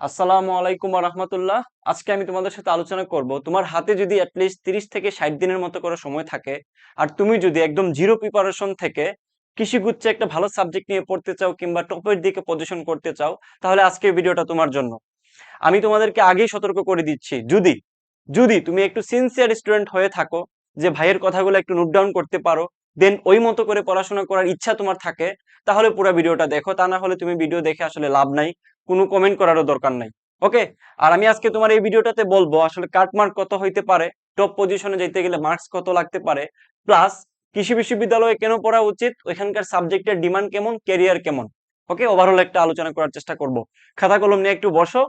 আসসালামু আলাইকুম রহমতুল্লাহ। আজকে আমি তোমাদের সাথে আলোচনা করব, তোমার হাতে যদি অ্যাটলিস্ট তিরিশ থেকে ষাট দিনের মতো করে সময় থাকে, আর তুমি যদি একদম জিরো প্রিপারেশন থেকে কৃষিগুচ্ছে একটা ভালো সাবজেক্ট নিয়ে পড়তে চাও কিংবা টপের দিকে পজিশন করতে চাও, তাহলে আজকের ভিডিওটা তোমার জন্য। আমি তোমাদেরকে আগেই সতর্ক করে দিচ্ছি, যদি যদি তুমি একটু সিনসিয়ার স্টুডেন্ট হয়ে থাকো, যে ভাইয়ের কথাগুলো একটু নোট ডাউন করতে পারো দেন ওই মতো করে পড়াশোনা করার ইচ্ছা তোমার থাকে, তাহলে পুরো ভিডিওটা দেখো। তা না হলে তুমি ভিডিও দেখে আসলে লাভ নাই, কোনো কমেন্ট করারও দরকার নাই। ওকে আর আমি আজকে তোমার এই ভিডিওটাতে বলব, আসলে কাটমার্ক কত হইতে পারে টপ পজিশনে যেতে গেলে মার্কস কত লাগতে পারে প্লাস কৃষি বিশ্ববিদ্যালয়ে কেন পড়া উচিত, ওইখানকার সাবজেক্টের ডিমান্ড কেমন ক্যারিয়ার কেমন? ওকে ওভারঅল একটা আলোচনা করার চেষ্টা করব। খাতা কলম নিয়ে একটু বসো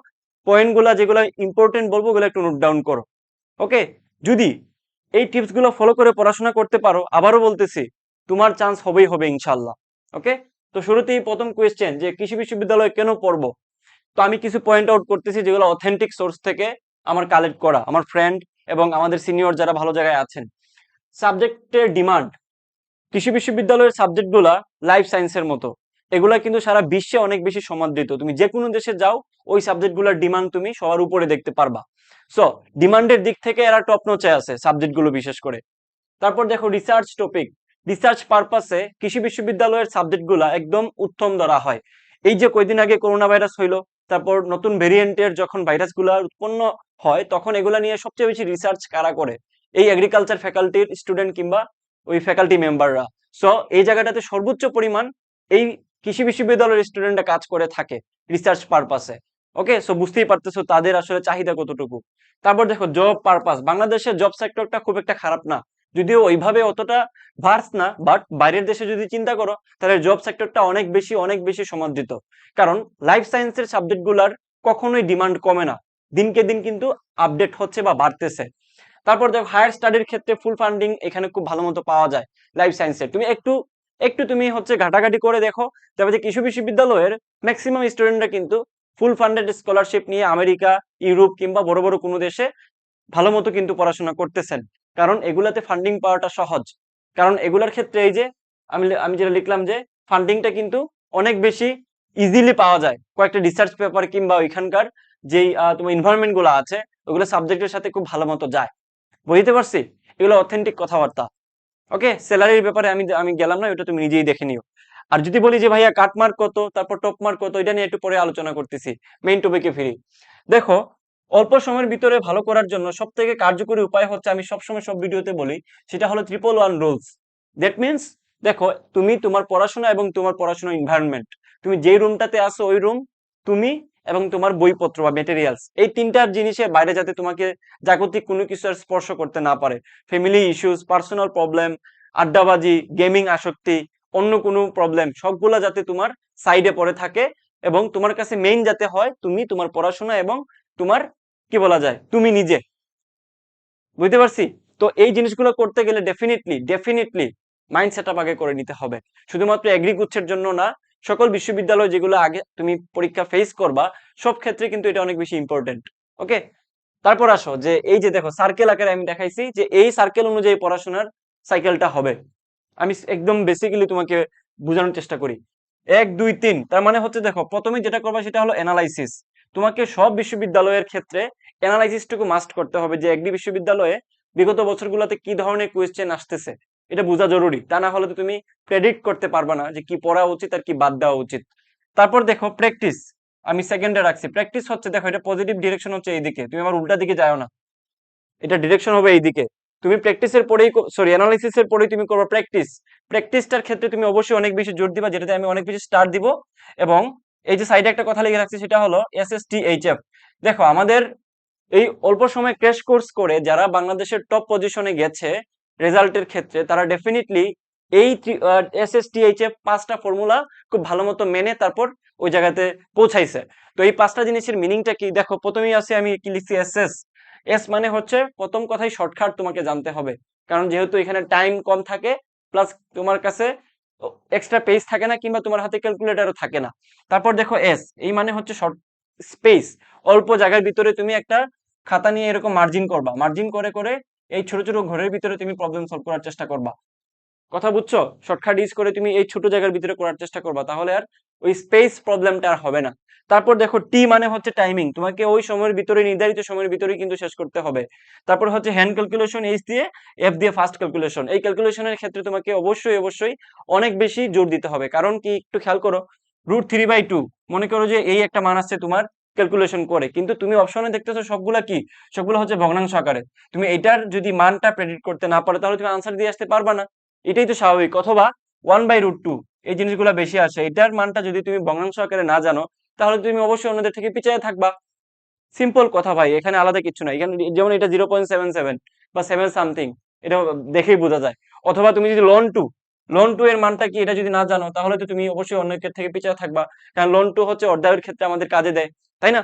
পয়েন্টগুলো যেগুলো ইম্পর্টেন্ট বলব, ওগুলো একটু নোট ডাউন করো। ওকে যদি এই টিপসগুলো ফলো করে পড়াশোনা করতে পারো। আবারও বলতেছি, তোমার চান্স হবেই হবে ইনশাল্লাহ ওকে তো শুরুতেই প্রথম কোয়েশ্চেন যে কৃষি বিশ্ববিদ্যালয়ে কেন পড়ব? তো আমি কিছু পয়েন্ট আউট করতেছি যেগুলো অথেন্টিক সোর্স থেকে আমার কালেক্ট করা, আমার ফ্রেন্ড এবং আমাদের সিনিয়র যারা ভালো জায়গায় আছেন। সাবজেক্টের ডিমান্ড কৃষি বিশ্ববিদ্যালয়ের সাবজেক্টগুলা লাইফ সায়েন্সের মতো। এগুলা কিন্তু সারা বিশ্বে অনেক বেশি সমাদৃত। তুমি যে কোনো দেশে যাও, ওই সাবজেক্টগুলোর ডিমান্ড তুমি সবার উপরে দেখতে পারবা। সো ডিমান্ডের দিক থেকে এরা টপ নোচে আছে সাবজেক্টগুলো বিশেষ করে। তারপর দেখো রিসার্চ টপিক রিসার্চ পারপাসে কৃষি বিশ্ববিদ্যালয়ের সাবজেক্টগুলা একদম উত্তম ধরা হয়। এই যে কয়দিন আগে করোনা ভাইরাস হইল, তারপর নতুন ভেরিয়েন্টের যখন ভাইরাসগুলো উৎপন্ন হয়, তখন এগুলা নিয়ে সবচেয়ে বেশি রিসার্চ কারা করে? এই এগ্রিকালচার ফ্যাকাল্টির স্টুডেন্ট কিংবা ওই ফ্যাকাল্টি মেম্বাররা সো এই জায়গাটাতে সর্বোচ্চ পরিমাণ এই কৃষি বিশ্ববিদ্যালয়ের স্টুডেন্টরা কাজ করে থাকে রিসার্চ পারপাসে ওকে সো বুঝতেই পারতেছো তাদের আসলে চাহিদা কতটুকু। তারপর দেখো জব পারপাস বাংলাদেশের জব সেক্টরটা খুব একটা খারাপ না। যদিও ওইভাবে অতটা ভার্স না বাট বাইরের দেশে যদি চিন্তা করো, তাহলে জব সেক্টরটা অনেক বেশি অনেক বেশি সমাদৃত। কারণ লাইফ সায়েন্সের সাবজেক্টগুলার কখনোই ডিমান্ড কমে না। দিনকে দিন কিন্তু আপডেট হচ্ছে বা বাড়তেছে। তারপর দেখো হায়ার স্টাডির ক্ষেত্রে ফুল ফান্ডিং এখানে খুব ভালো মতো পাওয়া যায় লাইফ সায়েন্সের তুমি একটু একটু তুমি হচ্ছে ঘাটাঘাটি করে দেখো। তবে যে কৃষি বিশ্ববিদ্যালয়ের ম্যাক্সিমাম স্টুডেন্টরা কিন্তু ফুল ফান্ডেড স্কলারশিপ নিয়ে আমেরিকা, ইউরোপ কিংবা বড় বড় কোনো দেশে ভালো মতো কিন্তু পড়াশোনা করতেছেন। কারণ এগুলাতে ফান্ডিং পাওয়াটা সহজ। কারণ এগুলার ক্ষেত্রে এই যে আমি আমি যেটা লিখলাম যে ফান্ডিংটা কিন্তু অনেক বেশি ইজিলি পাওয়া যায়। কয়েকটা রিসার্চ পেপার কিংবা ওইখানকার যেই তোমার ইনভারনমেন্টগুলো আছে, ওগুলো সাবজেক্টের সাথে খুব ভালো মতো যায়। বুঝতে পারছি? এগুলো অথেন্টিক কথাবার্তা। ওকে স্যালারির ব্যাপারে আমি আমি গেলাম না, ওটা তুমি নিজেই দেখে নিও। আর যদি বলি যে, ভাইয়া কাট মার্ক কত? তারপর টপ মার্ক কত? এটা নিয়ে একটু পরে আলোচনা করতেছি মেইন টপিকে ফিরি। দেখো, অল্প সময়ের ভিতরে ভালো করার জন্য সব থেকে কার্যকরী উপায় হচ্ছে, আমি সবসময় সব ভিডিওতে বলি, সেটা হলো triple one rules that means দেখো, তুমি তোমার পড়াশোনা এবং তোমার পড়াশোনার এনভায়রনমেন্ট তুমি যেই রুমটাতে আসো ওই রুম তুমি এবং তোমার বইপত্র বা মেটেরিয়ালস এই তিনটার জিনিসে বাইরে যাতে তোমাকে জাগতিক কোনো কিছু আর স্পর্শ করতে না পারে। ফ্যামিলি ইস্যুস পার্সোনাল প্রবলেম আড্ডাবাজি গেমিং আসক্তি, অন্য কোনো প্রবলেম সবগুলা যাতে তোমার সাইডে পড়ে থাকে এবং তোমার কাছে মেইন যাতে হয় তুমি তোমার পড়াশোনা এবং তোমার, কি বলা যায়, তুমি নিজে। বুঝতে পারছি? তো এই জিনিসগুলো করতে গেলে ডেফিনেটলি ডেফিনেটলি মাইন্ড সেট আগে করে নিতে হবে। শুধুমাত্র এগ্রিকুচ্ছের জন্য না সকল বিশ্ববিদ্যালয় যেগুলো আগে তুমি পরীক্ষা ফেস করবা, সব ক্ষেত্রে কিন্তু এটা অনেক বেশি ইম্পর্টেন্ট ওকে তারপর আসো যে এই যে দেখো সার্কেল আকারে আমি দেখাইছি যে এই সার্কেল অনুযায়ী পড়াশোনার সাইকেলটা হবে। আমি একদম বেসিক্যালি তোমাকে বোঝানোর চেষ্টা করি। এক, দুই, তিন, তার মানে হচ্ছে দেখো প্রথমে যেটা করবা সেটা হলো অ্যানালাইসিস তোমাকে সব বিশ্ববিদ্যালয়ের ক্ষেত্রে অ্যানালাইসিসটুকু মাস্ট করতে হবে যে একটি বিশ্ববিদ্যালয়ে বিগত বছরগুলোতে কি ধরনের কোয়েশ্চেন আসতেছে। এটা বোঝা জরুরি। তা না হলে তো তুমি প্রেডিক্ট করতে পারবা না যে কি পড়া উচিত আর কি বাদ দেওয়া উচিত। তারপর দেখো প্র্যাকটিস আমি সেকেন্ডে রাখছি। প্র্যাকটিস হচ্ছে দেখো, এটা পজিটিভ ডিরেকশন হচ্ছে এইদিকে। তুমি আমার উল্টা দিকে যাও না। এটা ডিরেকশন হবে এইদিকে। তুমি প্র্যাকটিসের পরেই সরি অ্যানালাইসিসের পরেই তুমি করবে প্র্যাকটিস প্র্যাকটিসটার ক্ষেত্রে তুমি অবশ্যই অনেক বেশি জোর দিবা, যেটাতে আমি অনেক বেশি স্টার দিব। এবং এই যে সাইডে একটা কথা লিখে রাখছি, সেটা হলো S S T H F দেখো, আমাদের এই অল্প সময় ক্র্যাশ কোর্স করে যারা বাংলাদেশের টপ পজিশনে গেছে রেজাল্টের ক্ষেত্রে তারা ডেফিনেটলি এই S S T H F পাঁচটা ফর্মুলা খুব ভালো মতো মেনে তারপর ওই জায়গাতে পৌঁছাইছে। তো এই পাঁচটা জিনিসের মিনিংটা কি? দেখো, প্রথমেই আছে আমি কি লিখছি? এস এস এস মানে হচ্ছে প্রথম কথাই শর্টকাট তোমাকে জানতে হবে। কারণ যেহেতু এখানে টাইম কম থাকে প্লাস তোমার কাছে এক্সট্রা পেজ থাকে না কিংবা তোমার হাতে ক্যালকুলেটারও থাকে না। তারপর দেখো এস এই মানে হচ্ছে শর্ট স্পেস অল্প জায়গার ভিতরে তুমি একটা খাতা নিয়ে এরকম মার্জিন করবা। মার্জিন করে করে এই ছোট ছোট ঘরের ভিতরে তুমি প্রবলেম সলভ করার চেষ্টা করবা। কথা বুঝছ? শর্টকাট ইউজ করে তুমি এই ছোট জায়গার ভিতরে করার চেষ্টা করবা, তাহলে আর ওই স্পেস প্রবলেমটা আর হবে না। তারপর দেখো টি মানে হচ্ছে টাইমিং তোমাকে ওই সময়ের ভিতরে, নির্ধারিত সময়ের ভিতরে কিন্তু শেষ করতে হবে। তারপর হচ্ছে হ্যান্ড ক্যালকুলেশন এইচ দিয়ে এফ দিয়ে ফাস্ট ক্যালকুলেশন এই ক্যালকুলেশনের ক্ষেত্রে তোমাকে অবশ্যই অবশ্যই অনেক বেশি জোর দিতে হবে। কারণ কি, একটু খেয়াল করো রুট থ্রি বাই টু মনে করো যে এই একটা মান আসছে তোমার ক্যালকুলেশন করে। কিন্তু তুমি অপশনে দেখতেছো সবগুলা কি? সবগুলো হচ্ছে ভগ্নাংশ আকারে। তুমি এটার যদি মানটা প্রেডিক্ট করতে না পারো, তাহলে তুমি আনসার দিয়ে আসতে পারবা না। এটাই তো স্বাভাবিক। অথবা ওয়ান বাই রুট টু এই জিনিসগুলো বেশি আসে। এটার মানটা যদি তুমি ভগ্নাংশ আকারে না জানো, তাহলে তুমি অবশ্যই অন্যদের থেকে পিছিয়ে থাকবা। সিম্পল কথা ভাই, এখানে আলাদা কিছু নাই। এখানে যেমন এটা জিরো পয়েন্ট সেভেন সেভেন বা সেভেন সামথিং এটা দেখেই বোঝা যায়। অথবা তুমি যদি লোন টু লোন টু এর মানটা কি? এটা যদি না জানো, তাহলে তো তুমি অবশ্যই অন্যের থেকে পিছিয়ে থাকবা। কারণ লোন টু হচ্ছে অর্ধায়ের ক্ষেত্রে আমাদের কাজে দেয়, তাই না?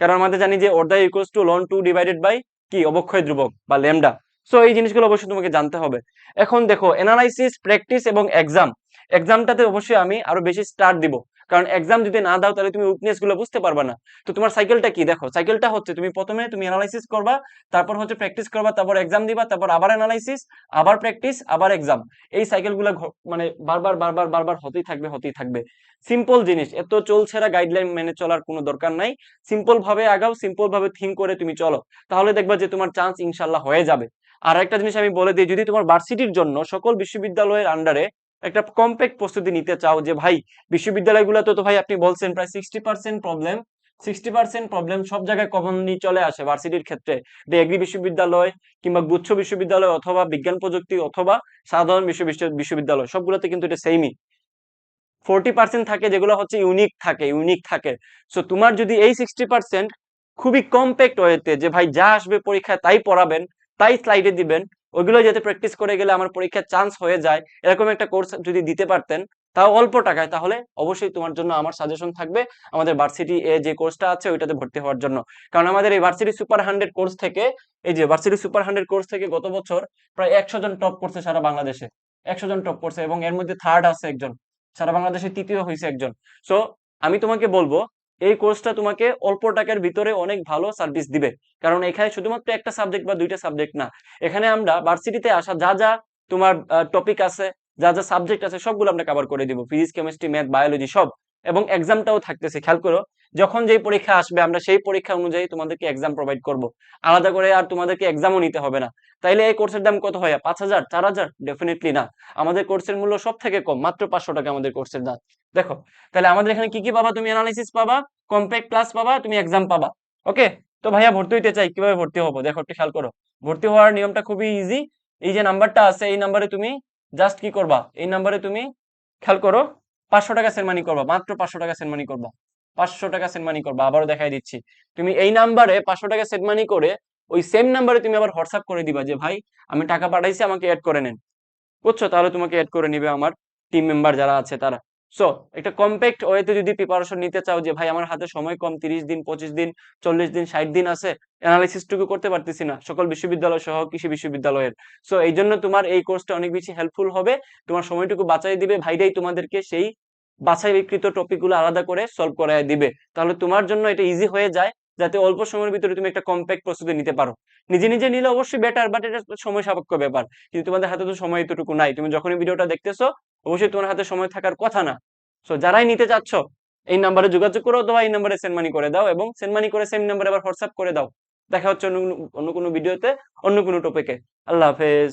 কারণ আমাদের জানি যে অর্ধায় equals to ln two divided by কি? অবক্ষয় ধ্রুবক বা ল্যামডা সো এই জিনিসগুলো অবশ্যই তোমাকে জানতে হবে। এখন দেখো অ্যানালাইসিস প্র্যাকটিস এবং এক্সাম এক্সামটাতে অবশ্যই আমি আরও বেশি স্টার্ট দিব। কারণ এক্সাম যদি না দাও, তাহলে তুমি উইকনেসগুলো বুঝতে পারবে না। তো তোমার সাইকেলটা কি? দেখো সাইকেলটা হচ্ছে তুমি প্রথমে তুমি অ্যানালাইসিস করবা, তারপর হচ্ছে প্র্যাকটিস করবা, তারপর এক্সাম দিবা, তারপর আবার অ্যানালাইসিস আবার প্র্যাকটিস আবার এক্সাম এই সাইকেলগুলো মানে বারবার বারবার বারবার হতেই থাকবে হতেই থাকবে। সিম্পল জিনিস, এত চলছেরা গাইডলাইন মেনে চলার কোনো দরকার নাই। সিম্পল ভাবে আগাও সিম্পল ভাবে থিঙ্ক করে তুমি চলো। তাহলে দেখবা যে তোমার চান্স ইনশাল্লাহ হয়ে যাবে। আর একটা জিনিস আমি বলে দিই, যদি তোমার ভার্সিটির জন্য সকল বিশ্ববিদ্যালয়ের আন্ডারে একটা কম্প্যাক্ট প্রস্তুতি নিতে চাও যে, ভাই বিশ্ববিদ্যালয়গুলো তো ভাই আপনি বলছেন প্রায় sixty percent problem sixty percent problem সব জায়গায় কমনলি চলে আসে ভার্সিটির ক্ষেত্রে। এগ্রি বিশ্ববিদ্যালয় কিংবা গুচ্ছ বিশ্ববিদ্যালয় অথবা বিজ্ঞান প্রযুক্তি অথবা সাধারণ বিশ্ব বিশ্ববিদ্যালয়, সবগুলোতে কিন্তু এটা সেমই ফোরটি পার্সেন্ট থাকে যেগুলো হচ্ছে ইউনিক থাকে ইউনিক থাকে। সো তোমার যদি এই সিক্সটি পার্সেন্ট খুবই কম্প্যাক্ট ওয়েতে যে, ভাই, যা আসবে পরীক্ষায় তাই পড়াবেন, তাই স্লাইডে দিবেন ওইগুলো যাতে প্র্যাকটিস করে গেলে আমার পরীক্ষার চান্স হয়ে যায়, এরকম একটা কোর্স যদি দিতে পারতেন, তাও অল্প টাকায়, তাহলে অবশ্যই তোমার জন্য আমার সাজেশন থাকবে আমাদের ভার্সিটি এ যে কোর্সটা আছে, ওইটাতে ভর্তি হওয়ার জন্য। কারণ আমাদের এই ভার্সিটি সুপার হান্ড্রেড কোর্স থেকে, এই যে ভার্সিটি সুপার হান্ড্রেড কোর্স থেকে গত বছর প্রায় একশো জন টপ করছে সারা বাংলাদেশে, একশো জন টপ করছে এবং এর মধ্যে থার্ড আছে একজন, সারা বাংলাদেশে তৃতীয় হয়েছে একজন। সো আমি তোমাকে বলব এই কোর্সটা তোমাকে অল্প টাকার ভিতরে অনেক ভালো সার্ভিস দিবে। কারণ এখানে শুধুমাত্র একটা সাবজেক্ট বা দুইটা সাবজেক্ট না। এখানে আমরা ভার্সিটিতে আসা যা যা তোমার টপিক আছে, যা যা সাবজেক্ট আছে সবগুলো আমরা কভার করে দিব। ফিজিক্স কেমিস্ট্রি ম্যাথ বায়োলজি সব। এবং এক্সামটাও থাকতেছে। খেয়াল করো, যখন যেই পরীক্ষা আসবে, আমরা সেই পরীক্ষা অনুযায়ী তোমাদেরকে এক্সাম প্রোভাইড করব। আলাদা করে আর তোমাদেরকে এক্সামও নিতে হবে না। তাইলে এই কোর্সের দাম কত হয়? পাঁচ হাজার, চার হাজার? ডেফিনেটলি না। আমাদের কোর্সের মূল্য সব থেকে কম, মাত্র পাঁচশো টাকা আমাদের কোর্সের দাম। দেখো তাহলে আমাদের এখানে কি কি পাবা? তুমি অ্যানালাইসিস পাবা কম্প্যাক্ট ক্লাস পাবা, তুমি এক্সাম পাবা। ওকে তো ভাইয়া ভর্তি হইতে চাই, কীভাবে ভর্তি হব? দেখো, একটু খেয়াল করো। ভর্তি হওয়ার নিয়মটা খুবই ইজি এই যে নাম্বারটা আছে, এই নাম্বারে তুমি জাস্ট কি করবা? এই নাম্বারে তুমি, খেয়াল করো পাঁচশো টাকা সেনমানি করবা, মাত্র পাঁচশো টাকা সেনমানি করবা, পাঁচশো টাকা সেনমানি করবা, আবারও দেখাই দিচ্ছি। তুমি এই নাম্বারে পাঁচশো টাকা সেনমানি করে ওই সেম নাম্বারে তুমি আবার হোয়াটসঅ্যাপ করে দিবা যে, ভাই, আমি টাকা পাঠাইছি, আমাকে অ্যাড করে নেন। বুঝছ? তাহলে তোমাকে অ্যাড করে নিবে আমার টিম মেম্বার যারা আছে তারা। সো একটা কম্প্যাক্ট ওয়েতে যদি প্রিপারেশন নিতে চাও যে, ভাই, আমার হাতে সময় কম, তিরিশ দিন, পঁচিশ দিন, চল্লিশ দিন, ষাট দিন আছে অ্যানালিসিসটুকু করতে পারতেছি না, সকল বিশ্ববিদ্যালয় সহ কৃষি বিশ্ববিদ্যালয়ের। সো এই জন্য তোমার এই কোর্সটা অনেক বেশি হেল্পফুল হবে, তোমার সময়টুকু বাঁচাই দিবে ভাইরাই তোমাদেরকে সেই বাছাইকৃত টপিকগুলো আলাদা করে সলভ করায় দিবে। তাহলে তোমার জন্য এটা ইজি হয়ে যায়, যাতে অল্প সময়ের ভিতরে তুমি একটা কম্প্যাক্ট প্রস্তুতি নিতে পারো। নিজে নিজে নিলে অবশ্যই বেটার বাট এটা সময় সাপেক্ষ ব্যাপার। কিন্তু তোমাদের হাতে তো সময় এতটুকু নাই। তুমি যখনই ভিডিওটা দেখতেছো, অবশ্যই তোমার হাতে সময় থাকার কথা না। সো যারাই নিতে চাচ্ছ, এই নাম্বারে যোগাযোগ করো অথবা এই নাম্বারে সেন্ড মানি করে দাও এবং সেন্ড মানি করে সেম নাম্বারে আবার হোয়াটসঅ্যাপ করে দাও। দেখা হচ্ছে অন্য কোনো ভিডিওতে অন্য কোনো টপিকে আল্লাহ হাফেজ।